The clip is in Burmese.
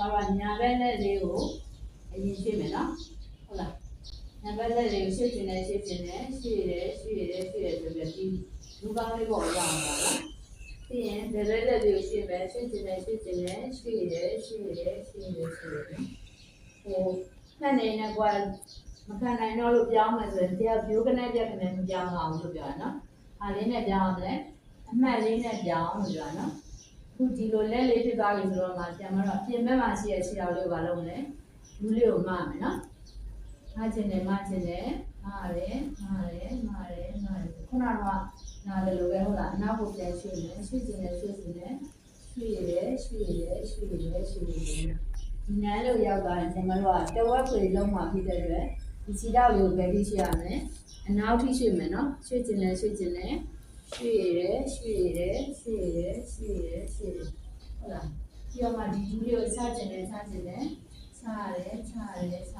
မတို့ကညာဘက်လက်လေးကိုအရင်ရှင်းမယ်နော်ဟုတ်လားညာဘက်လက်လေးကိုရှင်းကျင်တယ်ရှင်းကျင်တယ်ရှင်းရတယ်ရှင်းရတယ်ရှင်းရတယ်ဆိုပြီးဒီလူကောင်းလေးပေါ်ရအောင်ပါလားပြီးရင်ဒီဘက်လက်လေးကိုရှင်းမယ်ရှင်းကျင်တယ်ရှင်းကျင်တယ်ရှင်းရတယ်ရှင်းရတယ်ရှင်းရတယ်ရှင်းရတယ်ဟိုနှက်နေနေကွာမခံနိုင်တော့လို့ပြောင်းမယ်ဆိုရင်တရားပြိုးကနေပြက်ကနေမပြောင်းအောင်လို့ပြောရနော်အားလေးနဲ့ပြောင်းအောင်လေအမှတ်လေးနဲ့ပြောင်းလို့ပြောရနော် ခုဒီလိုလက်လေးဖြစ်သွားပြီဆိုတော့မှဆရာမတို့အပြင်ဘက်မှာရှိတဲ့ခြေတော်လေးကိုမလုပ်နဲ့လူလေးကိုမမယ်နော်မချင်တယ်မချင်တယ်မားတယ်မားတယ်မားတယ်မားတယ်ခုနကတော့နားတယ်လို့ပဲဟုတ်လားအနောက်ကိုပြန်ရွှေ့မယ်ရွှေ့ချင်တယ်ရွှေ့ချင်တယ်ရွှေ့ရတယ်ရွှေ့ရတယ်ရွှေ့ရတယ်ရွှေ့ရတယ်ဒီနန်းလို့ရောက်သွားရင်ဆရာမတို့ကတဝက်ခွေလုံးမှာဖြစ်တဲ့အတွက်ဒီခြေတော်လေးကိုဘယ်ထိရွှေ့ရမလဲအနောက်ထိရွှေ့မယ်နော်ရွှေ့ချင်တယ်ရွှေ့ချင်တယ်ရွှေ့ရတယ်ရွှေ့ရတယ်ရွှေ့ရတယ်ရွှေ့ ရတယ်ရွှေ့ရတယ်ဟုတ်လားပြီးတော့မှဒီဒူးလေးကိုချကျင်တယ်ချကျင်တယ်ချရတယ်ချရတယ်ချရတယ်ဆရာမ